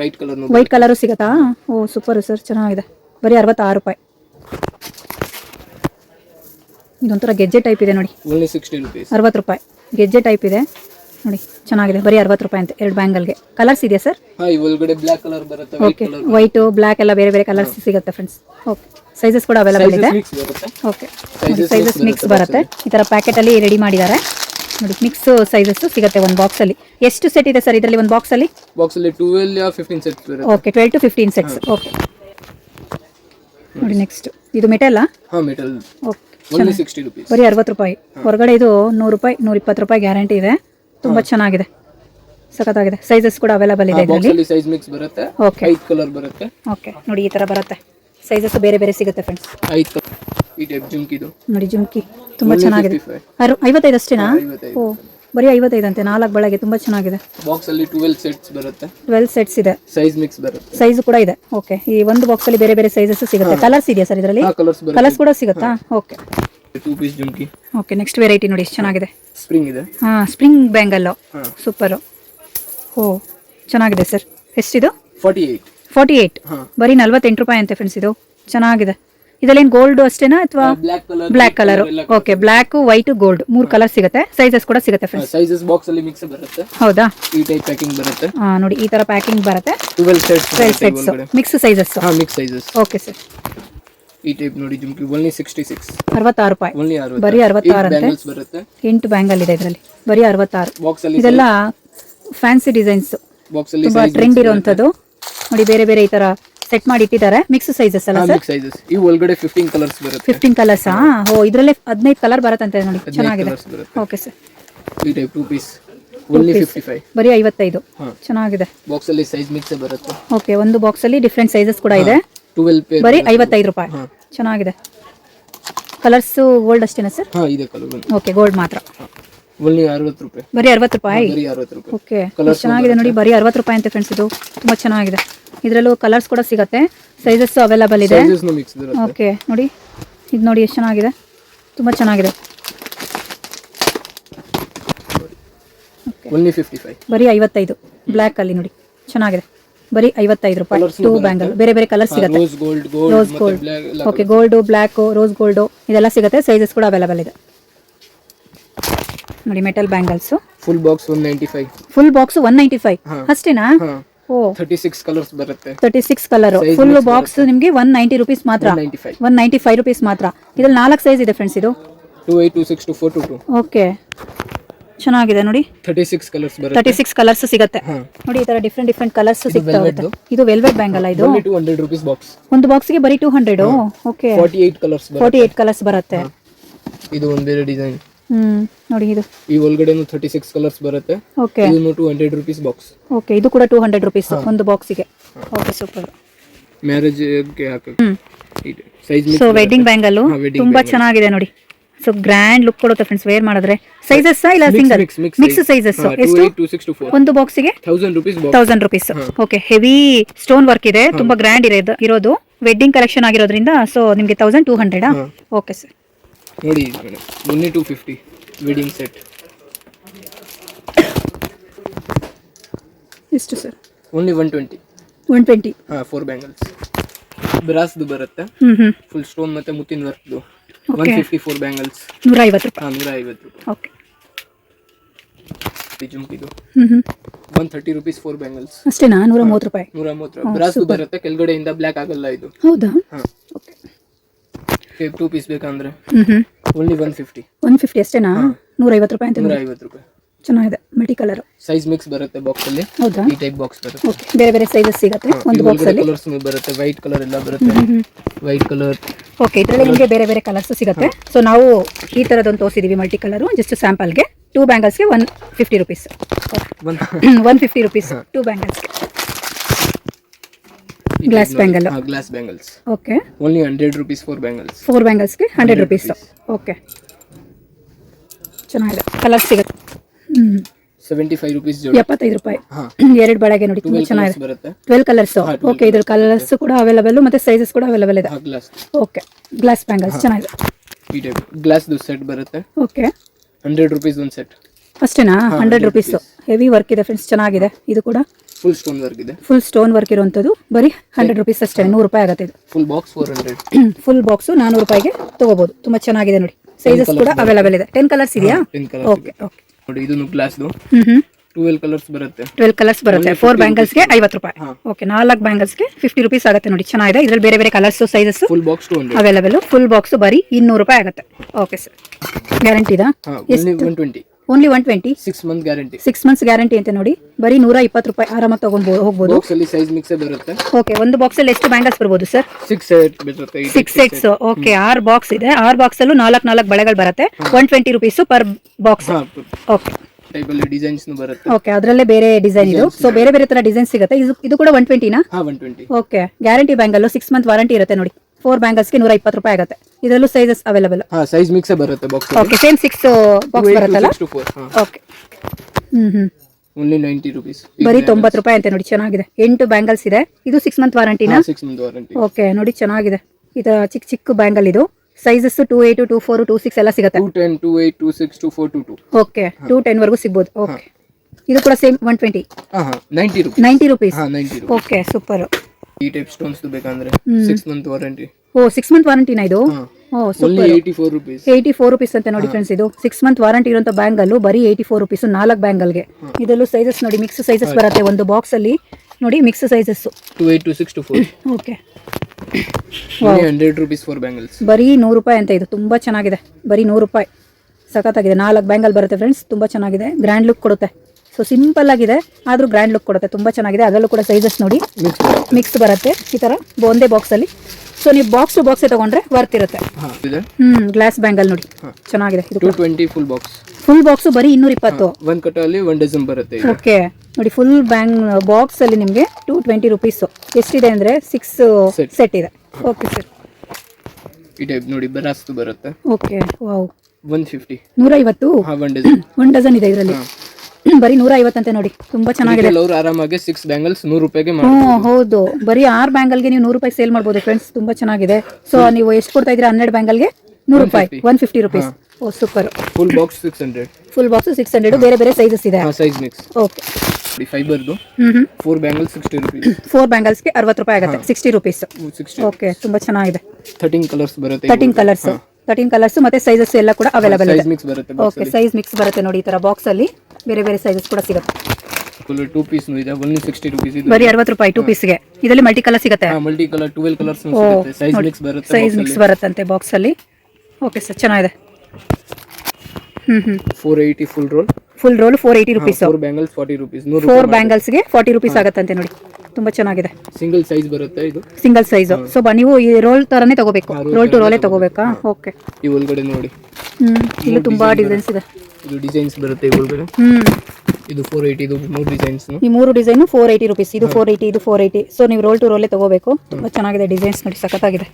ವೈಟ್ ಕಲರ್ ವೈಟ್ ಕಲರು ಸಿಗತ್ತಾ? ಓ ಸೂಪರ್ ಸರ್ ಚೆನ್ನಾಗಿದೆ. ಬರೀ ಅರವತ್ತಾರು ರೂಪಾಯಿ. ಇದೊಂಥರ ಗೆಜ್ಜೆ ಟೈಪ್ ಇದೆ ನೋಡಿ. ಓನ್ಲಿ ಸಿಕ್ಸ್ಟಿ ರುಪೀಸ್ ಅರವತ್ತು ರೂಪಾಯಿ. ಗೆಜ್ಜೆ ಟೈಪ್ ಇದೆ. ನೋಡಿ ಚೆನ್ನಾಗಿದೆ. ಬರೀ ಅರವತ್ತು ರೂಪಾಯಿ ಅಂತ ಎರಡು ಬ್ಯಾಂಗಲ್ಗೆ ಕಲರ್ಸ್ ಇದೆಯಾ ಸರ್ ಹಾ ಈ ಒಳಗಡೆ ಬ್ಲಾಕ್ ಕಲರ್ ಬರುತ್ತೆ ಓಕೆ ವೈಟು ಬ್ಲ್ಯಾಕ್ ಎಲ್ಲ ಬೇರೆ ಬೇರೆ ಕಲರ್ಸ್ ಸಿಗುತ್ತೆ ಫ್ರೆಂಡ್ಸ್ ಓಕೆ ಸೈಜಸ್ ಕೂಡ ಅವೈಲೇಬಲ್ ಇದೆ. ಓಕೆ ಸೈಜಸ್ ಮಿಕ್ಸ್ ಬರುತ್ತೆ. ಈ ಥರ ಪ್ಯಾಕೆಟಲ್ಲಿ ರೆಡಿ ಮಾಡಿದ್ದಾರೆ. ನೋಡಿ ಮಿಕ್ಸ್ ಸೈಜಸ್ ಸಿಗುತ್ತೆ ಒಂದು ಬಾಕ್ಸಲ್ಲಿ ಎಷ್ಟು ಸೆಟ್ ಇದೆ ಸರ್ ಇದರಲ್ಲಿ ಒಂದು ಬಾಕ್ಸಲ್ಲಿ ಬಾಕ್ಸ್ ಅಲ್ಲಿ ಫಿಫ್ಟೀನ್ ಸೆಟ್ಸ್ ಬರುತ್ತೆ okay twelve two fifteen sets okay ನೋಡಿ ನೆಕ್ಸ್ಟ್ ಇದು ಮೆಟಲ್ಲ ಹಾ ಮೆಟಲ್ ಓಕೆ ಬರೀ ಅರವತ್ತು ರೂಪಾಯಿ. ಹೊರಗಡೆ ಇದು ನೂರು ರೂಪಾಯಿ ನೂರ ಇಪ್ಪತ್ತು ರೂಪಾಯಿ ಗ್ಯಾರಂಟಿ ಇದೆ. ತುಂಬಾ ಚೆನ್ನಾಗಿದೆ. ಸಖತ್ತಾಗಿದೆ. ಸೈಜಸ್ ಕೂಡ ಅವೈಲೇಬಲ್ ಇದೆ ಇದರಲ್ಲಿ. ಸೈಜ್ ಮಿಕ್ಸ್ ಬರುತ್ತೆ. ಓಕೆ ಐದು ಕಲರ್ ಬರುತ್ತೆ. ಓಕೆ ನೋಡಿ ಈ ತರ ಬರುತ್ತೆ. ಸೈಜಸ್ ಬೇರೆ ಬೇರೆ ಸಿಗುತ್ತೆ ಫ್ರೆಂಡ್ಸ್ ಐದು ಈ ಟೈಪ್ ಜುಮ್ಕಿದು. ನೋಡಿ ಜುಮ್ಕಿ. ತುಂಬಾ ಚೆನ್ನಾಗಿದೆ. 55. ಐವತ್ತೈದು ಅಷ್ಟೇನಾ. ಓ. ಬರೀ ಐವತ್ತೈದು ಅಂತೆ ನಾಲ್ಕು ಬೆಳಗ್ಗೆ ತುಂಬಾ ಚೆನ್ನಾಗಿದೆ. ಬಾಕ್ಸ್ ಅಲ್ಲಿ ಟುವೆಲ್ ಸೆಟ್ಸ್ ಬರುತ್ತೆ. ಟ್ವೆಲ್ ಸೆಟ್ಸ್ ಇದೆ. ಸೈಜ್ ಮಿಕ್ಸ್ ಬರುತ್ತೆ. ಸೈಜ್ ಕೂಡ ಇದೆ. ಓಕೆ ಈ ಒಂದು ಬಾಕ್ಸಲ್ಲಿ ಬೇರೆ ಬೇರೆ ಸೈಜಸ್ ಸಿಗುತ್ತೆ. ಕಲರ್ಸ್ ಇದೆಯಾ ಸರ್ ಇದರಲ್ಲಿ? ಕಲರ್ಸ್ ಬರುತ್ತೆ. ಕಲರ್ಸ್ ಕೂಡ ಸಿಗುತ್ತಾ? Okay two piece jhumki. Okay next variety ನೋಡಿ ಎಷ್ಟು ಚೆನ್ನಾಗಿದೆ. ಸ್ಪ್ರಿಂಗ್ ಇದೆ. ಹಾಂ ಸ್ಪ್ರಿಂಗ್ ಬ್ಯಾಂಗಲ್ಲು ಹಾ. ಸೂಪರು ಓ ಚೆನ್ನಾಗಿದೆ ಸರ್ ಎಷ್ಟಿದು? ಫಾರ್ಟಿ ಏಯ್ಟ್ ಫಾರ್ಟಿ ಏಯ್ಟ್ ಹಾ. ಬರೀ ನಲ್ವತ್ತೆಂಟು ರೂಪಾಯಿ ಅಂತೆ ಫ್ರೆಂಡ್ಸ್ ಇದು. ಚೆನ್ನಾಗಿದೆ. ಇದರಲ್ಲೇನು ಗೋಲ್ಡ್ ಅಷ್ಟೇನಾ ಅಥವಾ black colour colour okay black white gold ಮೂರ್ ಕಲರ್ ಸಿಗುತ್ತೆ. ಸೈಜಸ್ ಕೂಡ ಸಿಗುತ್ತೆ ಫ್ರೆಂಡ್ಸ್ ಸೈಜಸ್ ಬಾಕ್ಸ್ ಅಲ್ಲಿ ಮಿಕ್ಸ್ ಬರುತ್ತೆ. ಹೌದಾ? ಈ ಟೈಪ್ ಪ್ಯಾಕಿಂಗ್ ಬರುತ್ತೆ. ಆ, ನೋಡಿ ಈ ತರ ಪ್ಯಾಕಿಂಗ್ ಬರುತ್ತೆ. Twelve sets twelve sets mix sizes ಹಾ ಮಿಕ್ಸ್ ಸೈಜಸ್ ಓಕೆ ಸರ್ ಈ ಟೈಪ್ ನೋಡಿ ಜುಮ್ಕಿ ಓನ್ಲಿ ಸಿಕ್ಸ್ಟಿ ಸಿಕ್ಸ್ ಅರವತ್ತಾರು ರೂಪಾಯಿ ಓನ್ಲಿ ಅರವತ್ತು ಬರೀ ಅರವತ್ತಾರು ಅಂತೆ. ಬ್ಯಾಂಗಲ್ಸ್ ಬರುತ್ತೆ. ಎಂಟು ಬ್ಯಾಂಗಲ್ ಇದೆ ಇದರಲ್ಲಿ. ಬರೀ ಅರವತ್ತಾರು. ಬಾಕ್ಸ್ ಅಲ್ಲಿ ಇದೆಲ್ಲ ಫ್ಯಾನ್ಸಿ ಡಿಸೈನ್ಸ್ ಬಾಕ್ಸ್ ಅಲ್ಲಿ ತುಂಬಾ ಟ್ರೆಂಡ್ ಇರುವಂತದ್ದು ನೋಡಿ ಬೇರೆ ಬೇರೆ ಈ ತರ ಸೆಟ್ ಮಾಡಿ ಇಟ್ಟಿದ್ದಾರೆ ಮಿಕ್ಸ್ ಸೈಜಸ್ ಅಲ್ಲ ಸರ್ ಸೈಜಸ್ ಈ ಒಳಗಡೆ ಫಿಫ್ಟೀನ್ ಕಲರ್ಸ್ ಬರುತ್ತೆ. ಫಿಫ್ಟೀನ್ ಕಲರ್ಸ್ ಓ ಇದರಲ್ಲೇ ಹದಿನೈದು ಕಲರ್ ಬರುತ್ತಂತೆ ನೋಡಿ. ಚೆನ್ನಾಗಿದೆ. ಓಕೆ ಸರ್ ಈ ಟೈಪ್ ಟೂ ಪೀಸ್ ಬರೀ ಐವತ್ತೈದು. ಹಾ. ಚೆನ್ನಾಗಿದೆ. ಬಾಕ್ಸ್ ಅಲ್ಲಿ ಸೈಜ್ ಮಿಕ್ಸ್ ಬರುತ್ತೆ. ಓಕೆ ಒಂದು ಬಾಕ್ಸ್ ಅಲ್ಲಿ ಡಿಫ್ರೆಂಟ್ ಸೈಜಸ್ ಕೂಡ ಇದೆ. ಬರೀ ಐವತ್ತೈದು ರೂಪಾಯಿ. ಚೆನ್ನಾಗಿದೆ. ಕಲರ್ಸ್ ಗೋಲ್ಡ್ ಅಷ್ಟೇನಾ ಸರ್ ಹಾ ಇದೆ ಕಲರ್ ಓಕೆ ಗೋಲ್ಡ್ ಮಾತ್ರ. ಬರೀ ಅರವತ್ತು ರೂಪಾಯಿ? ಬರೀ ಅರವತ್ತು ರೂಪಾಯಿ. ಓಕೆ ಚೆನ್ನಾಗಿದೆ ನೋಡಿ ಬರೀ ಅರವತ್ತು ರೂಪಾಯಿ ಅಂತ ಫ್ರೆಂಡ್ಸ್ ಇದು. ತುಂಬಾ ಚೆನ್ನಾಗಿದೆ. ಇದರಲ್ಲೂ ಕಲರ್ಸ್ ಕೂಡ ಸಿಗುತ್ತೆ. ಸೈಜಸ್ ಅವೈಲೇಬಲ್ ಇದೆ. ಓಕೆ ನೋಡಿ. ಇದು ನೋಡಿ ಎಷ್ಟು ಚೆನ್ನಾಗಿದೆ. ತುಂಬ ಚೆನ್ನಾಗಿದೆ. ಬರೀ ಐವತ್ತೈದು. ಬ್ಲ್ಯಾಕ್ ಅಲ್ಲಿ ನೋಡಿ. ಚೆನ್ನಾಗಿದೆ. ಬರೀ ಐವತ್ತೈದು ರೂಪಾಯಿ. ಟೂ ಬ್ಯಾಂಗಲ್ ಬೇರೆ ಬೇರೆ ಕಲರ್ ಸಿಗುತ್ತೆ. Rose gold okay gold black rose gold ಇದೆಲ್ಲ ಸಿಗುತ್ತೆ. ಸೈಜಸ್ ಕೂಡ ಅವೈಲೇಬಲ್ ಇದೆ. ನೋಡಿ metal bangles full box one ninety five full box one ninety five ಅಷ್ಟೇನಾ ಥರ್ಟಿ ಸಿಕ್ಸ್ ಕಲರ್ಸ್ ಬರುತ್ತೆ. Thirty six colour full box ನಿಮಗೆ ಒನ್ ನೈಂಟಿ ರುಪೀಸ್ ಮಾತ್ರ. ಒನ್ ನೈಂಟಿ ಫೈವ್ ರುಪೀಸ್ ಮಾತ್ರ. ಇದ್ರಲ್ಲಿ ನಾಲ್ಕು ಸೈಜ್ ಇದೆ ಫ್ರೆಂಡ್ಸ್ ಇದು. Two eight two six two four two two okay ಚೆನ್ನಾಗಿದೆ ನೋಡಿ. Thirty six colours thirty six colours ಸಿಗುತ್ತೆ ನೋಡಿ ಈ ತರ ಡಿಫ್ರೆಂಟ್ ಡಿಫ್ರೆಂಟ್ ಕಲರ್ಸ್ ಸಿಗ್ತಾ ಇದು ವೆಲ್ವೆಟ್ ಬ್ಯಾಂಗಲ್ ಇದು? Only two hundred rupees box ಒಂದು ಬಾಕ್ಸ್ಗೆ ಬರೀ two hundred okay forty eight colours ಬರುತ್ತೆ. ಫೋರ್ಟಿ ಏಟ್ ಕಲರ್ಸ್ ಬರುತ್ತೆ ಇದು ಒಂದೇ ಡಿಸೈನ್ ಹ್ಮ್ ನೋಡಿ ಇದು. ಈ ಒಳಗಡೆನು ತರ್ಟಿ ಸಿಕ್ಸ್ ಕಲರ್ಸ್ ಬರುತ್ತೆ ಓಕೆ ಇದನ್ನು two hundred rupees box okay ಇದು ಕೂಡ ಟೂ ಹಂಡ್ರೆಡ್ ರುಪೀಸ್ ಒಂದು ಬಾಕ್ಸಿಗೆ ಓಕೆ ಸೂಪರ್ ಮ್ಯಾರೇಜ್ಗೆ ಹಾಕಕ್ಕೆ hmm. Size so wedding bangle ಹಾ, wedding ತುಂಬಾ ಚೆನ್ನಾಗಿದೆ ನೋಡಿ. ಸೊ ಗ್ರ್ಯಾಂಡ್ ಲುಕ್ ಕೊಡುತ್ತೆ ಫ್ರೆಂಡ್ಸ್ ವೇರ್ ಮಾಡಿದ್ರೆ. ಸೈಜಸ್ ಇಲ್ಲ ಸಿಂಗಲ್ ಮಿಕ್ಸ್ ಸೈಜಸ್ ಟೂ ಎಷ್ಟು? ಏಟ್ ಟೂ ಸಿಕ್ಸ್ ಟು ಒಂದು ಬಾಕ್ಸಿಗೆ thousand rupees box thousand rupees okay heavy stone work ಇದೆ. ತುಂಬಾ ಗ್ರ್ಯಾಂಡ್ ಇರೋದು ಇರೋದು. ವೆಡ್ಡಿಂಗ್ ಕಲೆಕ್ಷನ್ ಆಗಿರೋದ್ರಿಂದ ಸೊ ನಿಮ್ಗೆ thousand two hundred okay sir ನೋಡಿ madam two two fifty wedding set ಎಷ್ಟು sir? Only one twenty one twenty ಹಾಂ ಫೋರ್ ಬ್ಯಾಂಗಲ್ಸ್ ಬ್ರಾಸ್ದು ಬರುತ್ತೆ. ಫುಲ್ ಸ್ಟೋನ್ ಮತ್ತೆ ಮುತ್ತಿನ ವರ್ಕ್ದು. ಒನ್ ಫಿಫ್ಟಿ ಫೋರ್ ಬ್ಯಾಂಗಲ್ಸ್ ನೂರ ಐವತ್ತು ರೂಪಾಯಿ. ಹಾಂ ನೂರ ಐವತ್ತು ರೂಪಾಯಿ okay ಜುಮ್ಕಿದು one thirty rupees four bangles ಅಷ್ಟೇನಾ? ನೂರ ಮೂವತ್ತು ರೂಪಾಯಿ? ನೂರ ಮೂವತ್ತು ಬ್ರಾಸ್ದು ಬರುತ್ತೆ ಕೆಳಗಡೆಯಿಂದ ಬ್ಲ್ಯಾಕ್ ಆಗಲ್ಲ ಇದು. ಹೌದಾ? ಹಾಂ. ಟೂ ಪೀಸ್ ಬೇಕಂದ್ರೆ. Only one fifty one fifty ಅಷ್ಟೇನಾ? ನೂರ ಐವತ್ತು ರೂಪಾಯಿ ಅಂತ ನೂರ ಐವತ್ತು ರೂಪಾಯಿ. ಚೆನ್ನಾಗಿದೆ ಮಲ್ಟಿ ಕಲರ್ ಸೈಜ್ ಮಿಕ್ಸ್ ಬರುತ್ತೆ ಬಾಕ್ಸ್ ಅಲ್ಲಿ. ಹೌದಾ? ಈ ಟೈಪ್ ಬಾಕ್ಸ್ ಬರುತ್ತೆ. ಓಕೆ ಬೇರೆ ಬೇರೆ ಸೈಜಸ್ ಸಿಗುತ್ತೆ ಒಂದು ಬಾಕ್ಸ್ ಅಲ್ಲಿ. ಕಲರ್ಸ್ ಬರುತ್ತೆ ವೈಟ್ ಕಲರ್ ಎಲ್ಲ ಬರುತ್ತೆ. ವೈಟ್ ಕಲರ್ ಓಕೆ ಇದರಲ್ಲಿ ನಿಮಗೆ ಬೇರೆ ಬೇರೆ ಕಲರ್ಸ್ ಸಿಗುತ್ತೆ. ಸೊ ನಾವು ಈ ತರದೊಂದು ತೋರಿಸಿದೀವಿ ಮಲ್ಟಿ ಕಲರ್ ಜಸ್ಟ್ ಸ್ಯಾಂಪಲ್ಗೆ two ಬ್ಯಾಂಗಲ್ಸ್ಗೆ one fifty rupees one rupees fifty rupees two ಬ್ಯಾಂಗಲ್ಸ್ಗೆ Glass bangle glass bangles okay only hundred rupees four bangles four ಬ್ಯಾಂಗಲ್ಸ್ಗೆ hundred rupees okay ಚೆನ್ನಾಗಿದೆ. ಕಲರ್ ಸಿಗುತ್ತೆ. ಹ್ಞೂ ಸೆವೆಂಟಿ ಫೈವ್ ರುಪೀಸ್ ಎಪ್ಪತ್ತೈದು ರೂಪಾಯಿ. ಎರಡು ಬಳಗೆ ನೋಡಿ ತುಂಬ ಚೆನ್ನಾಗಿದೆ. ಟ್ವೆಲ್ ಕಲರ್ಸ್ ಓಕೆ ಇದ್ರ ಕಲರ್ಸ್ ಕೂಡ ಅವೈಲಬಲ್ ಮತ್ತೆ ಸೈಜಸ್ ಕೂಡ ಅವೈಲೇಬಲ್ ಇದೆ. ಗ್ಲಾಸ್ ಓಕೆ ಗ್ಲಾಸ್ ಬ್ಯಾಂಗಲ್ಸ್ ಚೆನ್ನಾಗಿದೆ. ಈ ಟೈಪ್ ಗ್ಲಾಸ್ದು ಸೆಟ್ ಬರುತ್ತೆ. ಓಕೆ ಹಂಡ್ರೆಡ್ ರುಪೀಸ್ ಒಂದು ಸೆಟ್ ಅಷ್ಟೇನಾ? ಹಂಡ್ರೆಡ್ ರುಪೀಸ್ ಹೆವಿ ವರ್ಕ್ ಇದೆ ಫ್ರೆಂಡ್ಸ್ ಚೆನ್ನಾಗಿದೆ. ಇದು ಕೂಡ. ಫುಲ್ ಸ್ಟೋನ್ ವರ್ಕ್ ಇದೆ. ಫುಲ್ ಸ್ಟೋನ್ ವರ್ಕ್ ಇರುವಂಥದ್ದು ಬರೀ ಹಂಡ್ರೆಡ್ ರುಪೀಸ್ ಅಷ್ಟೇ ನೂರು ರೂಪಾಯಿ ಆಗುತ್ತೆ ಇದು. Full box four hundred full box ನಾನೂರು ರೂಪಾಯಿಗೆ ತಗೋಬಹುದು ತುಂಬಾ ಚೆನ್ನಾಗಿದೆ ನೋಡಿ. ಸೈಜಸ್ ಕೂಡ ಅವೈಲಬಲ್ ಇದೆ. ಟೆನ್ ಕಲರ್ಸ್ ಇದೆಯಾ? ಟೆನ್ ಕಲರ್ ಓಕೆ ಓಕೆ ನೋಡಿ ಇದನ್ನು ಗ್ಲಾಸ್ದು ಹ್ಮ್ ಟ್ವೆಲ್ ಕಲರ್ಸ್ ಬರುತ್ತೆ. ಟ್ವೆಲ್ ಕಲರ್ಸ್ ಬರುತ್ತೆ. ಫೋರ್ ಬ್ಯಾಂಗಲ್ಸ್ಗೆ ಐವತ್ತು ರೂಪಾಯಿ. ಓಕೆ ನಾಲ್ಕು ಬ್ಯಾಂಗಲ್ಸ್ಗೆ ಫಿಫ್ಟಿ ರುಪೀಸ್ ಆಗುತ್ತೆ ನೋಡಿ. ಚೆನ್ನಾಗಿದೆ. ಇದ್ರಲ್ಲಿ ಬೇರೆ ಬೇರೆ colours sizes full box available full box ಬರೀ ಇನ್ನೂರು ರೂಪಾಯಿ ಆಗುತ್ತೆ. Okay sir guarantee one twenty only one twenty six month guarantee six months guarantee ಅಂತ ನೋಡಿ. ಬರೀ ನೂರ ಇಪ್ಪತ್ತು ರೂಪಾಯಿ ಆರಾಮಾಗಿ ತಗೊಂಡ್ಬೋದು ಹೋಗ್ಬೋದು. ಬಾಕ್ಸ್ ಅಲ್ಲಿ ಸೈಜ್ ಮಿಕ್ಸ್ ಬರುತ್ತೆ. ಓಕೆ ಒಂದು ಬಾಕ್ಸ್ ಅಲ್ಲಿ ಎಷ್ಟು ಬ್ಯಾಂಗಲ್ಸ್ ಬರ್ಬೋದು ಸರ್ ಸಿಕ್ಸ್ ಬರುತ್ತೆ ಸಿಕ್ಸ್ ಸೆಟ್ಸ್ ಓಕೆ ಆರ್ ಬಾಕ್ಸ್ ಇದೆ. ಆರ್ ಬಾಕ್ಸ್ ಅಲ್ಲೂ ನಾಲ್ಕು ನಾಲ್ಕು ಬಳೆಗಳು ಬರುತ್ತೆ. One twenty rupees per box okay designs ಬರುತ್ತೆ. ಓಕೆ ಅದರಲ್ಲೇ ಬೇರೆ ಡಿಸೈನ್ ಇದು. ಸೊ ಬೇರೆ ಬೇರೆ ತರ ಡಿಸೈನ್ ಸಿಗುತ್ತೆ. ಇದು ಕೂಡ one ಟ್ವೆಂಟಿನಾ okay guarantee bangle six month warranty ಇರುತ್ತೆ ನೋಡಿ. ಫೋರ್ ಬ್ಯಾಂಗಲ್ಸ್ಗೆ ನೂರ ಇಪ್ಪತ್ತು ರೂಪಾಯಿ ಆಗುತ್ತೆ. ಇದರಲ್ಲೂ ಸೈಜಸ್ ಅವೈಲಬಲ್ ಹಾ ಸೈಜ್ ಮಿಕ್ಸ್ ಬರುತ್ತೆ box okay same six box ಬರುತ್ತಲ್ಲ? Okay hmm hmm. Only ninety rupees ಬರೀ ತೊಂಬತ್ತು ರೂಪಾಯಿ ಅಂತೆ ನೋಡಿ ಚೆನ್ನಾಗಿದೆ. ಎಂಟು ಬ್ಯಾಂಗಲ್ಸ್ ಇದೆ. ಇದು ಸಿಕ್ಸ್ ಮಂತ್ ವಾರಂಟಿನಾ ಸಿಕ್ಸ್ ಮಂತ್ ವಾರಂಟಿ ಓಕೆ ನೋಡಿ ಚೆನ್ನಾಗಿದೆ. ಇದು ಚಿಕ್ಕ ಚಿಕ್ಕ ಬ್ಯಾಂಗಲ್ ಇದು. Sizes two eight two four two six ಎಲ್ಲ ಸಿಗುತ್ತೆ. Two ten two eight two six two four two two okay two ten ವರೆಗೂ ಸಿಗ್ಬೋದು. ಓಕೆ ಇದು ಕೂಡ same one twenty ninety rupees ninety rupees okay super ಈ ಟೈಪ್ ಸ್ಟೋನ್ಸ್ ಬೇಕಂದ್ರೆ ಸಿಕ್ಸ್ ಮಂತ್ ವಾರಂಟಿ ಓ ಸಿಕ್ಸ್ ಮಂತ್ ವಾರಂಟಿನ ಇದು? ಓ super eighty four rupees eighty four rupees ಅಂತ ನೋಡಿ ಫ್ರೆಂಡ್ಸ್ ಇದು. ಸಿಕ್ಸ್ ಮಂತ್ ವಾರಂಟಿ ಇರುವಂತ ಬ್ಯಾಂಗಲ್ ಬರೀ ಏಯ್ಟಿ ಫೋರ್ ರುಪೀಸ್ ನಾಲ್ಕು ಬ್ಯಾಂಗಲ್ಗೆ ಇದರಲ್ಲೂ ಸೈಜಸ್ ನೋಡಿ ಮಿಕ್ಸ್ ಸೈಜಸ್ ಬರುತ್ತೆ ಒಂದು ಬಾಕ್ಸ್ ಅಲ್ಲಿ. ನೋಡಿ mix sizes two eight two six two four okay hundred rupees for bangles ಬರೀ ನೂರು ರೂಪಾಯಿ ಅಂತ ಇದು. ತುಂಬಾ ಚೆನ್ನಾಗಿದೆ. ಬರೀ ನೂರು ರೂಪಾಯಿ. ಸಖತ್ತಾಗಿದೆ. ನಾಲ್ಕು ಬ್ಯಾಂಗಲ್ ಬರುತ್ತೆ ಫ್ರೆಂಡ್ಸ್ ತುಂಬಾ ಚೆನ್ನಾಗಿದೆ. ಗ್ರ್ಯಾಂಡ್ ಲುಕ್ ಕೊಡುತ್ತೆ. ಸೊ ಸಿಂಪಲ್ ಆಗಿದೆ. ಆದ್ರೂ ಗ್ರ್ಯಾಂಡ್ ಲುಕ್ ಕೊಡುತ್ತೆ. ತುಂಬಾ ಚೆನ್ನಾಗಿದೆ. ಅದರಲ್ಲೂ ಕೂಡ ಸೈಜಸ್ ನೋಡಿ. ಮಿಕ್ಸ್ ಬರುತ್ತೆ. ಈ ತರ. ಒಂದೇ ಬಾಕ್ಸ್ ಅಲ್ಲಿ. ಸೊ ನೀವು ಬಾಕ್ಸ್ ಟು ಬಾಕ್ಸ್ ತಗೊಂಡ್ರೆ ವರ್ತ್ ಇರುತ್ತೆ. ಹ್ಮ್ ಗ್ಲಾಸ್ ಬ್ಯಾಂಗಲ್ ನೋಡಿ. ಚೆನ್ನಾಗಿದೆ. ಇದು two twenty full box full box ಬರೀ ಇನ್ನೂರ ಇಪ್ಪತ್ತು ಒಂದ್ ಕಟ್ಟಲ್ಲಿ ಒನ್ ಡಜನ್ ಬರುತ್ತೆ ಓಕೆ ನೋಡಿ ಫುಲ್ ಬ್ಯಾಂಗ್ ಬಾಕ್ಸ್ ಅಲ್ಲಿ ನಿಮಗೆ ಟೂ ಟ್ವೆಂಟಿ ರುಪೀಸ್ ಎಷ್ಟಿದೆ ಅಂದ್ರೆ ಸಿಕ್ಸ್ ಸೆಟ್ ಇದೆ. ಓಕೆ ಸರ್ ಈ ಟೈಪ್ ನೋಡಿ ಬರಾಸ್ತು ಬರುತ್ತೆ. ಓಕೆ ವಾವ್ ಒನ್ ಫಿಫ್ಟಿ ನೂರ ಐವತ್ತು ಒನ್ ಡಜನ್ ಇದೆ ಇದರಲ್ಲಿ. ಬರೀ ನೂರ ಐವತ್ತಂತೆ ನೋಡಿ. ತುಂಬಾ ಚೆನ್ನಾಗಿದೆ. ಅವ್ರು ಆರಾಮಾಗಿ ಸಿಕ್ಸ್ ಬ್ಯಾಂಗಲ್ಸ್ ನೂರು ರೂಪಾಯಿಗೆ ಮಾಡಿ. ಹ್ಞೂ ಹೌದು. ಬರೀ ಆರು ಬ್ಯಾಂಗಲ್ಗೆ ನೀವು ನೂರು ರೂಪಾಯಿ ಸೇಲ್ ಮಾಡ್ಬೋದು ಫ್ರೆಂಡ್ಸ್ ತುಂಬಾ ಚೆನ್ನಾಗಿದೆ. ಸೊ ನೀವು ಎಷ್ಟು ಕೊಡ್ತಾ ಇದ್ದೀರಾ? ಹನ್ನೆರಡು ಬ್ಯಾಂಗಲ್ಗೆ ನೂರು ರೂಪಾಯಿ. One fifty rupees oh super full box six hundred full box six hundred ಬೇರೆ ಬೇರೆ ಸೈಜಸ್ ಇದೆ. Size mix okay ಫೈಬರ್ದು four bangle sixty rupees four ಬ್ಯಾಂಗಲ್ಸ್ಗೆ ಅರವತ್ತು ರೂಪಾಯಿ ಆಗುತ್ತೆ. ಸಿಕ್ಸ್ಟಿ ರುಪೀಸ್ ಓಕೆ ತುಂಬಾ ಚೆನ್ನಾಗಿದೆ. ಥರ್ಟೀನ್ ಕಲರ್ಸ್ ಬರುತ್ತೆ ತರ್ಟೀನ್ ಕಲರ್ಸ್ ತರ್ಟೀನ್ ಕಲರ್ಸ್ ಮತ್ತೆ ಸೈಜಸ್ ಎಲ್ಲ ಕೂಡ ಅವೈಲೇಬಲ್ ಇದೆ. ಓಕೆ ಸೈಜ್ ಮಿಕ್ಸ್ ಬರುತ್ತೆ ನೋಡಿ ಈ ತರ ಬಾಕ್ಸ್ ಅಲ್ಲಿ. ಬೇರೆ ಬೇರೆ ಸೈಜಸ್ ಕೂಡ ಸಿಗುತ್ತೆ. ಫುಲ್ ಟೂ ಪೀಸ್ ಇದೆ. ಸಿಕ್ಸ್ಟಿ ರುಪೀಸ್ ಇದು ಬರೀ ಅರವತ್ತು ರೂಪಾಯಿ ಟೂ ಪೀಸ್ಗೆ ಇದರಲ್ಲಿ ಮಲ್ಟಿ ಕಲರ್ ಸಿಗುತ್ತೆ ಮಲ್ಟಿ ಕಲರ್ ಟ್ವೆಲ್ ಕಲರ್ಸ್ ಸಿಗುತ್ತೆ. ಸೈಜ್ ಮಿಕ್ಸ್ ಬರುತ್ತೆ ಸೈಜ್ ಮಿಕ್ಸ್ ಬರುತ್ತಂತೆ ಬಾಕ್ಸಲ್ಲಿ ಓಕೆ ಸರ್ ಚೆನ್ನಾಗಿದೆ. Four eighty full roll full roll four eighty rupees four bangles forty rupees four ಬ್ಯಾಂಗಲ್ಸ್ಗೆ forty rupees ಆಗುತ್ತಂತೆ ನೋಡಿ. ತುಂಬಾ ಚೆನ್ನಾಗಿದೆ. ಸಿಂಗಲ್ ಸೈಜ್ ಬರುತ್ತೆ ಇದು? ಸಿಂಗಲ್ ಸೈಜ್ ಸೊ ನೀವು ಈ ರೋಲ್ ತರನೇ ತಗೋಬೇಕು. ರೋಲ್ ಟು ರೋಲೇ ತಗೋಬೇಕಾ? ಓಕೆ ಈ ಒಳಗಡೆ ನೋಡಿ. ಇಲ್ಲೂ ತುಂಬ ಡಿಸೈನ್ಸ್ ಇದೆ. ಇದು ಡಿಸೈನ್ಸ್ ಬರುತ್ತೆ ಈ ಹ್ಮ್. ಇದು ಫೋರ್ ಏಯ್ಟಿ ಇದು ಮೂರು ಡಿಸೈನ್ಸ್ ಈ ಮೂರು ಡಿಸೈನು ಫೋರ್ ಏಯ್ಟಿ ರುಪೀಸ್ ಇದು ಫೋರ್ ಏಯ್ಟಿ ಇದು ಫೋರ್ ಏಯ್ಟಿ ಸೊ ನೀವು ರೋಲ್ ಟು ರೋಲೇ ತಗೋಬೇಕು. ತುಂಬಾ ಚೆನ್ನಾಗಿದೆ ಡಿಸೈನ್ಸ್ ನೋಡಿ ಸಖತ್ತಾಗಿದೆ.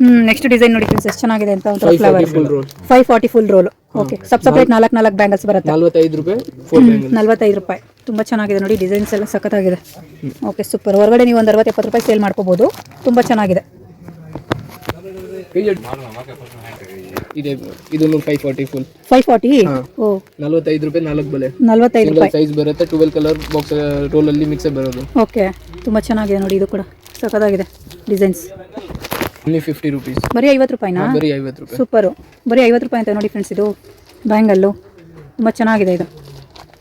ಹ್ಮ್ ನೆಕ್ಸ್ಟ್ ಡಿಸೈನ್ ನೋಡಿ ಫ್ರೆಂಡ್ಸ್ ಎಷ್ಟು ಚೆನ್ನಾಗಿದೆ ಅಂತ ಒಂಥರ flower five forty full roll okay ಸಬ್ ಸಪ್ರೇಟ್ ನಾಲ್ಕು ನಾಲ್ಕು ಬ್ಯಾಂಗಲ್ಸ್ ಬರುತ್ತೆ. ನಲ್ವತ್ತೈದು ರೂಪಾಯಿ ನಲ್ವತ್ತೈದು ರೂಪಾಯಿ. ತುಂಬ ಚೆನ್ನಾಗಿದೆ ನೋಡಿ ಡಿಸೈನ್ಸ್ ಎಲ್ಲ ಸಖತ್ತಾಗಿದೆ. ಓಕೆ ಸೂಪರ್ ಹೊರಗಡೆ ನೀವು ಒಂದು ಅರವತ್ತು ಎಪ್ಪತ್ತು ರೂಪಾಯಿ ಸೇಲ್ ಮಾಡ್ಕೋಬೋದು. ತುಂಬ ಚೆನ್ನಾಗಿದೆ. ಇದೆ ಇದನ್ನು five forty full five forty oh. ನಲ್ವತ್ತೈದು ರೂಪಾಯಿ ನಾಲ್ಕು ಬಲೆ. ನಲ್ವತ್ತೈದು ಸಿಂಗಲ್ ರೂಪಾಯಿ. ಸೈಜ್ ಬರುತ್ತೆ ಟ್ವೆಲ್ ಕಲರ್ ಬಾಕ್ಸ್ ರೋಲ್ ಅಲ್ಲಿ ಮಿಕ್ಸ್ ಬರೋದು. ಓಕೆ. ತುಂಬಾ ಚೆನ್ನಾಗಿದೆ ನೋಡಿ ಇದು ಕೂಡ. ಸಖತ್ತಾಗಿದೆ ಡಿಸೈನ್ಸ್. ಒನ್ಲಿ ಫಿಫ್ಟಿ ರುಪೀಸ್ ಬರೀ ಐವತ್ತು ರೂಪಾಯಿನಾ? ಬರೀ ಐವತ್ತು ರೂಪಾಯಿ. ಸೂಪರು. ಬರೀ ಐವತ್ತು ರೂಪಾಯಿ ಅಂತ ನೋಡಿ ಫ್ರೆಂಡ್ಸ್ ಇದು. ಬ್ಯಾಂಗಲ್ಲು ತುಂಬ ಚೆನ್ನಾಗಿದೆ ಇದು.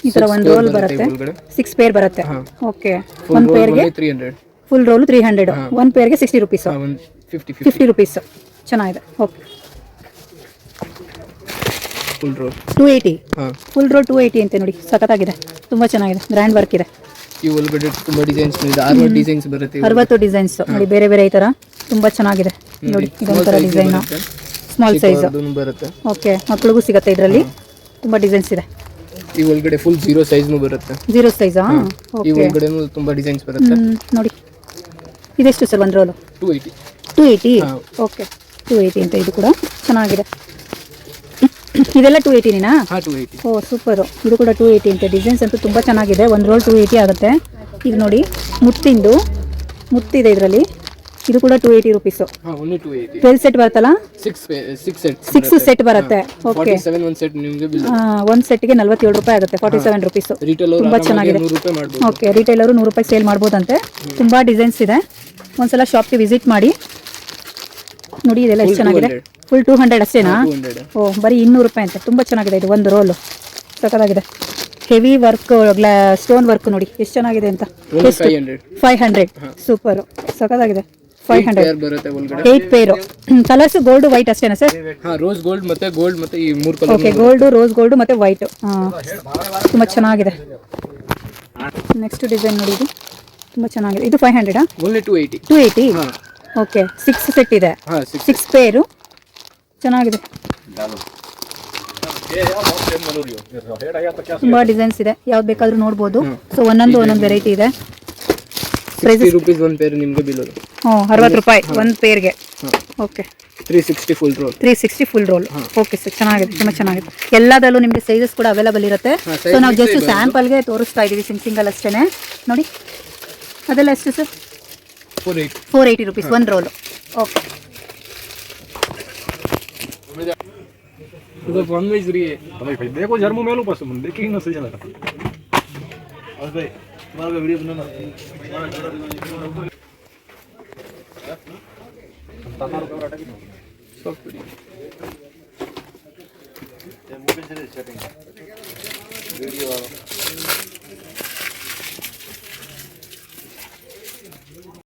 ಈ ಥರ ಒಂದು ರೋಲ್ ಬರುತ್ತೆ ಒಳಗಡೆ ಸಿಕ್ಸ್ ಪೇರ್ ಬರುತ್ತೆ. ಓಕೆ. ಒಂದು ಪೇರ್ಗೆ three hundred full roll three hundred ಒಂದು ಪೇರ್ಗೆ sixty rupees fifty fifty rupees ಚೆನ್ನಾಗಿದೆ. Okay. Full roll two eighty ಹಾಂ. ಫುಲ್ ರೋ ಟೂ ಏಯ್ಟಿ ಅಂತೆ ನೋಡಿ ಸಖತ್ತಾಗಿದೆ. ತುಂಬ ಚೆನ್ನಾಗಿದೆ ಗ್ರ್ಯಾಂಡ್ ವರ್ಕ್ ಇದೆ. ಈ ಒಳಗಡೆ ತುಂಬ ಡಿಸೈನ್ಸ್ ಇದೆ ಆರು ಡಿಸೈನ್ಸ್ ಬರುತ್ತೆ ಅರವತ್ತು ಡಿಸೈನ್ಸ್ ನೋಡಿ ಬೇರೆ ಬೇರೆ ಈ ಥರ ತುಂಬ ಚೆನ್ನಾಗಿದೆ. ನೋಡಿ ಇದೊಂಥರ ಡಿಸೈನು ಸ್ಮಾಲ್ ಸೈಜ್ ಬರುತ್ತೆ. ಓಕೆ ಮಕ್ಳಿಗೂ ಸಿಗುತ್ತೆ ಇದರಲ್ಲಿ. ತುಂಬ ಡಿಸೈನ್ಸ್ ಇದೆ. ಈ ಒಳಗಡೆ ಫುಲ್ ಜೀರೋ ಸೈಜ್ನು ಬರುತ್ತೆ. ಜೀರೋ ಸೈಜಾ ಈ ಒಳಗಡೆನೂ ತುಂಬ ಡಿಸೈನ್ಸ್ ಬರುತ್ತೆ. ನೋಡಿ. ಇದೆಷ್ಟು ಸರ್ ಒಂದು roll two eighty two eighty okay two eighty ಅಂತ ಇದು ಕೂಡ ಚೆನ್ನಾಗಿದೆ. ಇದೆಲ್ಲ ಟೂ ಏಯ್ಟಿನಾ ಹಾಂ ಟೂ ಏಯ್ಟಿ ಓ ಸೂಪರು ಇದು ಕೂಡ ಟೂ ಏಯ್ಟಿ ಅಂತೆ. ಡಿಸೈನ್ಸ್ ಅಂತೂ ತುಂಬ ಚೆನ್ನಾಗಿದೆ. ಒಂದು ರೋಲ್ ಟೂ ಏಯ್ಟಿ ಆಗುತ್ತೆ. ಈಗ ನೋಡಿ ಮುತ್ತಿಂದು ಮುತ್ತಿದೆ ಇದರಲ್ಲಿ. ಇದು ಕೂಡ two eighty rupees twelve set ಬರುತ್ತಲ್ಲ? ಸಿಕ್ಸ್ ಸೆಟ್ ಸೆಟ್ ಬರುತ್ತೆ. ಓಕೆ ಒಂದು ಸೆಟ್ಗೆ ನಲ್ವತ್ತೇಳು ರೂಪಾಯಿ ಆಗುತ್ತೆ ಫಾರ್ಟಿ ಸೆವೆನ್ ರುಪೀಸ್ ತುಂಬ ಚೆನ್ನಾಗಿದೆ. ಓಕೆ ರಿಟೇಲರು ನೂರು ರೂಪಾಯಿ ಸೇಲ್ ಮಾಡ್ಬೋದಂತೆ. ತುಂಬ ಡಿಸೈನ್ಸ್ ಇದೆ. ಒಂದ್ಸಲ ಶಾಪ್ಗೆ ವಿಸಿಟ್ ಮಾಡಿ. ನೋಡಿ ಇದೆಲ್ಲ ಎಷ್ಟು ಚೆನ್ನಾಗಿದೆ? ಫುಲ್ ಟೂ ಹಂಡ್ರೆಡ್ ಅಷ್ಟೇನಾ? ಓ ಬರೀ ಇನ್ನೂರು ರೂಪಾಯಿ ಅಂತ. ತುಂಬ ಚೆನ್ನಾಗಿದೆ ಇದು ಒಂದು ರೋಲು. ಸಖತ್ತಾಗಿದೆ. ಹೆವಿ ವರ್ಕ್ ಗ್ಲಾ ಸ್ಟೋನ್ ವರ್ಕ್ ನೋಡಿ. ಎಷ್ಟು ಚೆನ್ನಾಗಿದೆ ಅಂತ. ಫೈವ್ ಹಂಡ್ರೆಡ್ ಸೂಪರ್ ಸಖತ್ತಾಗಿದೆ. Five hundred eight pair colours gold white ಅಷ್ಟೇನಾ ಸರ್ ರೋಸ್ ಗೋಲ್ಡ್ ಮತ್ತೆ ಗೋಲ್ಡ್ ಮತ್ತೆ ಈ ಮೂರು colour okay gold rose gold ಮತ್ತೆ ವೈಟ್ ತುಂಬ ಚೆನ್ನಾಗಿದೆ. ನೆಕ್ಸ್ಟ್ ಡಿಸೈನ್ ನೋಡಿ ಇದು. ತುಂಬ ಚೆನ್ನಾಗಿದೆ. ಇದು five ಹಂಡ್ರೆಡಾ two eighty two eighty okay six set ಇದೆ. ಸಿಕ್ಸ್ ಪೇರು ಚೆನ್ನಾಗಿದೆ. ತುಂಬಾ ಡಿಸೈನ್ಸ್ ಇದೆ. ಯಾವ್ದು ಬೇಕಾದ್ರೂ ನೋಡ್ಬೋದು. ಸೊ ಒಂದೊಂದು ಒಂದೊಂದು ವೆರೈಟಿ ಇದೆ. ಪ್ರೈಸ್ ರುಪೀಸ್ ಒಂದು ಪೇರ್ ನಿಮಗೆ ಬೀಳೋದು. ಹ್ಞೂ ಅರವತ್ತು ರೂಪಾಯಿ ಒಂದು ಪೇರ್ಗೆ okay three sixty full roll three sixty full roll okay sir ಚೆನ್ನಾಗಿದೆ ತುಂಬ ಚೆನ್ನಾಗಿದೆ. ಎಲ್ಲದರಲ್ಲೂ ನಿಮಗೆ ಸೈಜಸ್ ಕೂಡ ಅವೈಲಬಲ್ ಇರುತ್ತೆ. ಸೊ ನಾವು ಜಸ್ಟ್ ಸ್ಯಾಂಪಲ್ಗೆ ತೋರಿಸ್ತಾ ಇದ್ದೀವಿ ಸಿಂಗ್ ಸಿಂಗಲ್ ಅಷ್ಟೇ ನೋಡಿ. ಅದೆಲ್ಲ ಎಷ್ಟು sir four eighty four eighty rupees ಒಂದು ರೋಲು ಓಕೆ ಇದು ಒನ್ ವೈಸ್ ರೀ Também foi bem com o Jarmo Melo, pastor. Não que não seja nada. ಸ್ವಲ್ಪ ಬಿಡಿ.